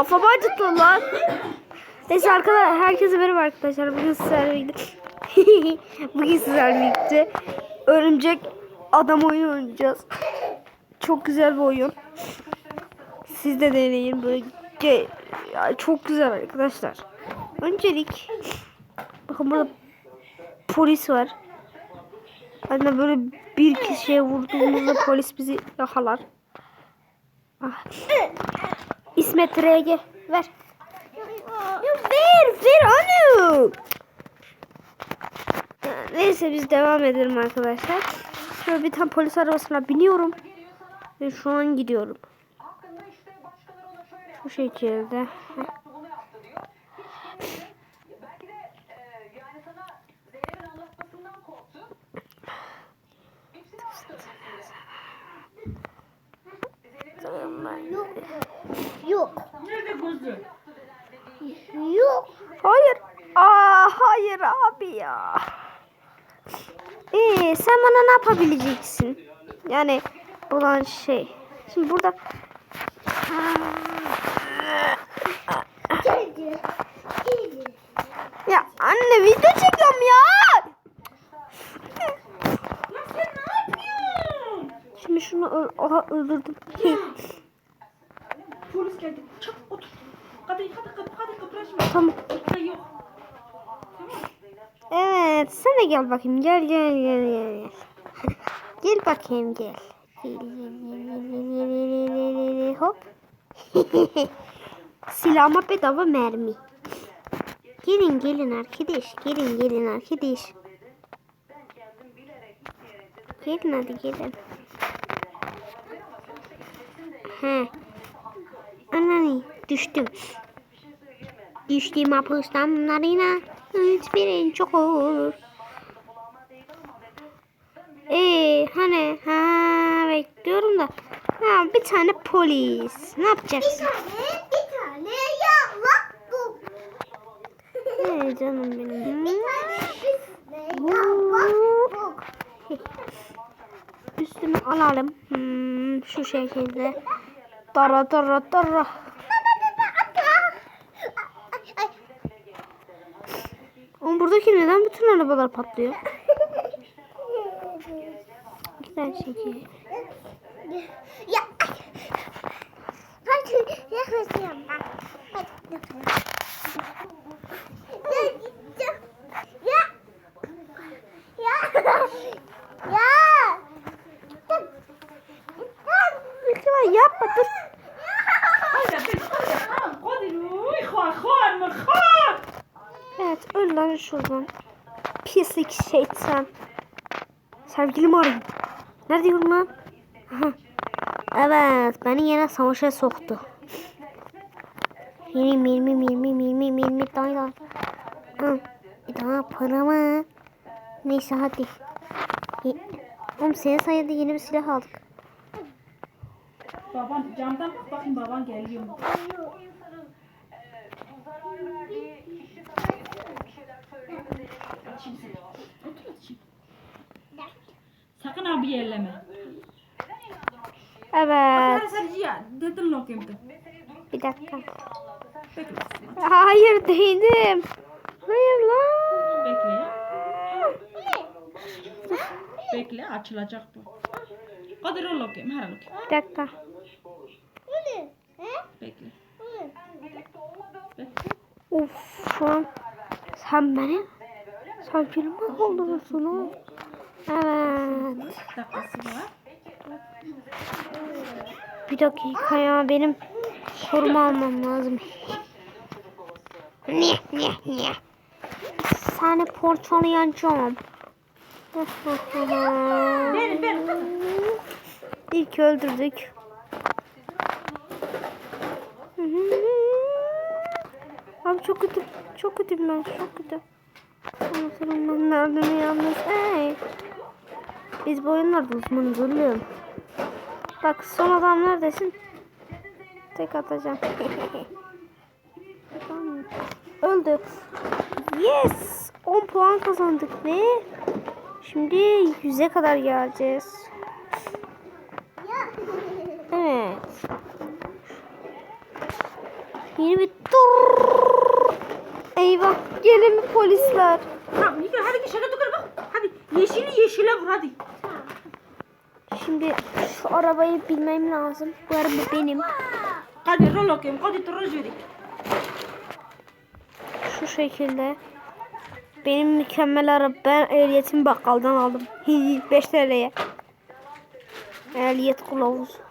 Kafamı acıttı lan. Neyse arkadaşlar herkese merhaba arkadaşlar. Bugün sizlerle birlikte Bugün sizlerle birlikte Örümcek Adam oyunu oynayacağız. Çok güzel bir oyun. Siz de deneyin böyle ya çok güzel arkadaşlar. Öncelik bakın burada polis var. Hani böyle bir kişiye vurduğumuzda polis bizi yakalar. Ah. İsmet RG ver. Ya ver ver onu. Ya, Neyse biz devam edelim arkadaşlar. Şöyle bir tane polis arabasına biniyorum. Ve şu an gidiyorum. Bu şekilde. Yok. Nerede gözü? Yok. Hayır. Aa hayır abi ya. Ee, sen bana ne yapabileceksin? Yani olan şey. Şimdi burada ya anne video çekiyorum ya. Şimdi şunu Aha, öldürdüm. Polis geldi. Çabuk otur. Hadi hadi hadi hadi kıpraşma. Tamam. Burada yok. Tamam. Evet sen de gel bakayım. Gel gel gel gel. Gel, gel bakayım gel. Gel gel gel gel gel hop. Silahıma bedava mermi. Gelin gelin arkadaş. Gelin gelin arkadaş. Gelin hadi gelin. He. Anani düştüm. Hapus damlarına hiçbirin çok olur. Ee hani ha bekliyorum da ha bir tane polis ne Bir yapacaksın? tane, bir tane yalak bu. Ee, canım benim. Bir tane yalak bu. Üstümü alalım. Hmm, şu şekilde. Dara dara. Ay, Oğlum buradaki neden bütün arabalar patlıyor? Güzel şekil. Ya. Hadi yaklaşıyorum ben. Hadi yaklaşıyorum. Ya. ปุ๊บอย่าไปช่วยอย่าห้ามโคตรรู้ยขอขอนมาขอน Evet öl lan şuradan. Pislik şeytan. Sevgilim arayın. Ne diyorum lan? evet beni yine savaşa soktu. Yeni milmi milmi milmi milmi day day. Hı. Bir daha paramı. Neyse hadi. Ye Oğlum senin sayede yeni bir silah aldık. Baban camdan bak baban geliyor mu? Açayım seni. Otur açayım. Sakın abi elleme. Evet. Dedin lokimde. Bir dakika. Bekle. Hayır değdim. Hayır lan. Bekle ya. Bekle açılacak bu. Hadi rol lokayım. Her lokayım. Bir dakika. Bekle. Bekle. Sen beni sen filmi kaldırıyorsun ha. Evet. Bir dakika ya benim sorumu almam lazım. Niye niye niye? Seni portalayacağım. Beni beni. İlk öldürdük. Çok kötü. Çok kötüyüm ben. Çok kötü. Anlatırım ben nereden yalnız. Hey. Biz bu oyunlarda uzmanız oğlum. Bak son adam neredesin? Tek atacağım. Öldü. Yes. 10 puan kazandık ve şimdi 100'e kadar geleceğiz. Evet. Yeni bir dur. Mi polisler? Tamam Niko hadi git şaka tukar bak. Hadi yeşili yeşile vur hadi. Şimdi şu arabayı bilmem lazım. Bu araba benim. Hadi rol okuyayım. Hadi jüri. Şu şekilde. Benim mükemmel araba. Ben ehliyetimi bakkaldan aldım. 5 TL'ye. Ehliyet kılavuzu.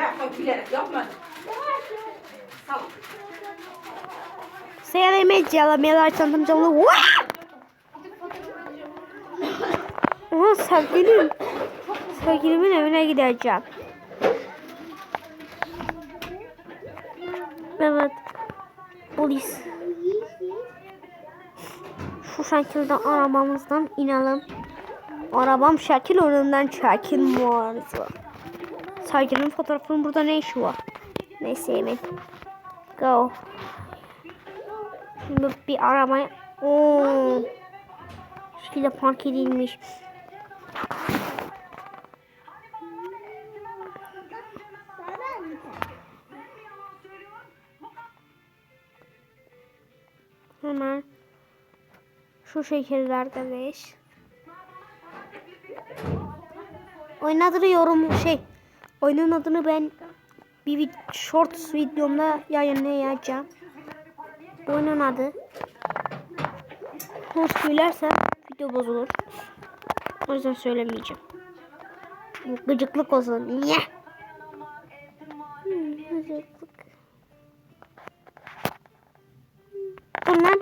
Ben bak bilerek yapmadım. Salak. Sayalım medyalamayla çantam canlı. Aha sevgilim. Sevgilimin evine gideceğim. Evet. Polis. Şu şekilde arabamızdan inelim. Arabam şekil önünden çekil Sevgilimin fotoğrafının burada ne işi var? Neyse yemin. Go. Şimdi bir arabaya... Oo. Şu şekilde park edilmiş. Hemen şu şekillerde beş. Oyun adını yorum şey oyunun adını ben bir vid- shorts videomda yayınlayacağım. Bu oyunun adı. Hoş söylersem video bozulur. O yüzden söylemeyeceğim. Gıcıklık olsun. Niye? Hmm, Gıcıklık. Bunlar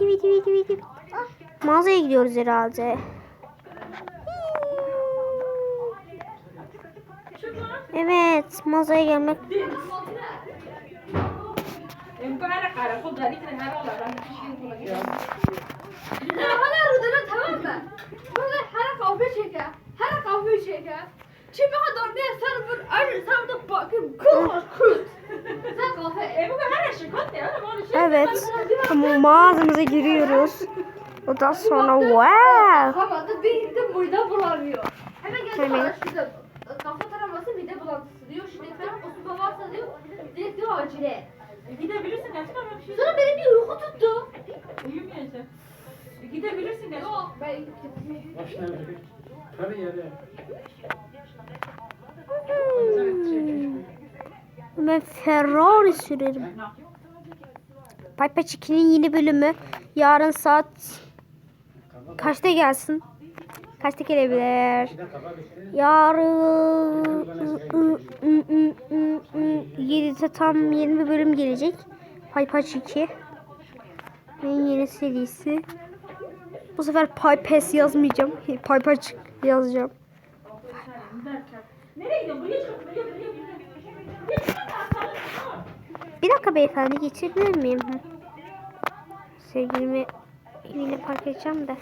Evet evet evet evet. Mağazaya gidiyoruz herhalde. Evet, mağazaya gelmek. Hala Rudana tamam mı? Böyle her kahve çeker. Her kahve çeker. Şimdi kadar ne ayrı sen de bakayım. Kul kul. Sen kahve. E bu kadar şey kot ya. Böyle şey. Evet, ama mağazamıza giriyoruz. Ondan sonra wow. Havada bir de mide bulanıyor. Hemen geldi Hemen. bana şurada. Kafa taraması mide bulantısı diyor. Şimdi ben kusma varsa diyor. Direkt diyor acile. E, Gidebilirsin gerçekten bir şey. Sonra benim bir uyku tuttu. Uyumayacaksın. E, Gidebilirsin gerçekten. Yok ben bir karı yere. Ben Ferrari sürerim. Pipe 2'nin yeni bölümü yarın saat kaçta gelsin? Kaçta gelebilir? Yarın 7'de tam yeni bir bölüm gelecek. Pipe 2. En yeni serisi. Bu sefer Pipes yazmayacağım. Pipe açık yazacağım. Nereye gidiyorsun? Buraya çık. Buraya buraya. Bir dakika beyefendi geçebilir miyim? Sevgilimi eviyle park edeceğim de.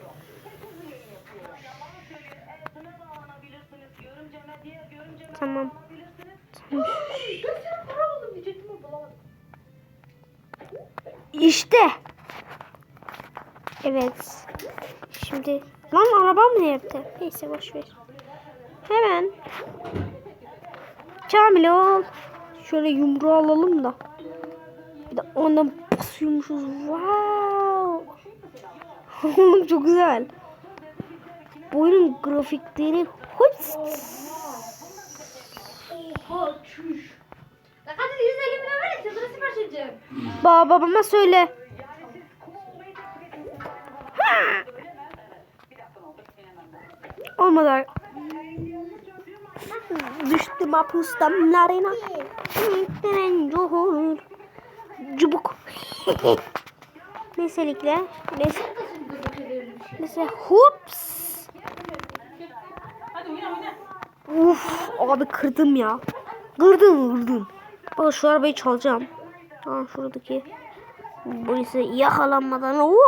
Tamam. İşte. Evet. Şimdi lan arabam nerede? Neyse boş ver. Hemen. Kamil ol. Şöyle yumruğu alalım da. Ondan basıyormuşuz. Wow. Oğlum çok güzel. Bu oyunun grafikleri hoş. Oha çüş. Ya hadi 150 milyon ver işte sana sipariş edeceğim. Ba babama söyle. Ha! Olmadı. Düştüm hapus damlarına. Denen göbek ederim? neyse hups. Uf abi kırdım ya. Kırdım kırdım. Bak şu arabayı çalacağım. Ha şuradaki polise yakalanmadan. Uhu!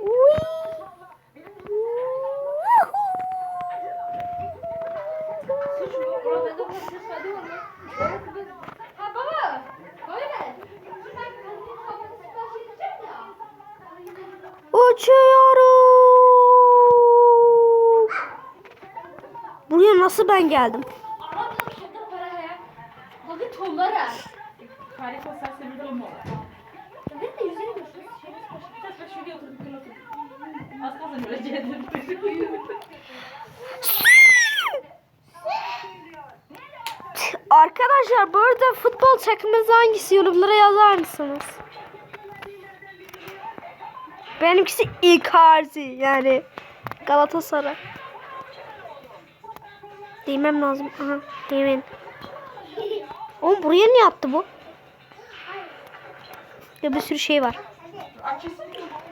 Uy! Uhu! Kazanıyorum. Buraya nasıl ben geldim? Ama bir şaka para he. Bakın tonlara. Tarih olsa seni de olmalı. Ben de yüzünü görüyoruz. Kaç kaç şuraya oturup bir otur. Az kalsın öleceğim. Arkadaşlar bu arada futbol takımınız hangisi yorumlara yazar mısınız? Benimkisi Icardi yani Galatasaray. Değmem lazım. Aha değmen. Oğlum buraya niye attı bu? Ya bir sürü şey var.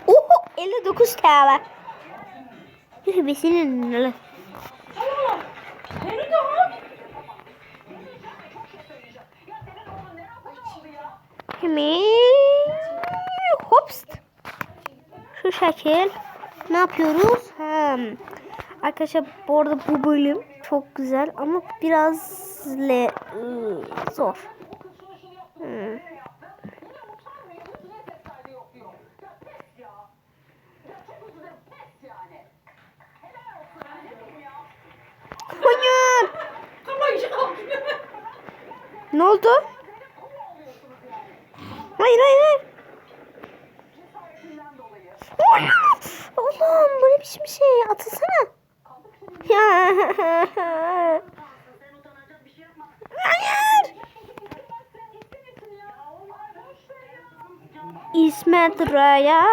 Oho 59 TL. Hübesinin Aa, Henry daha. Hemen hops. Şu şekil. Ne yapıyoruz? Hem. Arkadaşlar bu arada bu bölüm çok güzel ama biraz le ıı, zor. Hmm. Hayır. Ne oldu? Hayır hayır hayır. Allah'ım bu ne biçim şey? Atılsana. Hayır. İsmet Raya.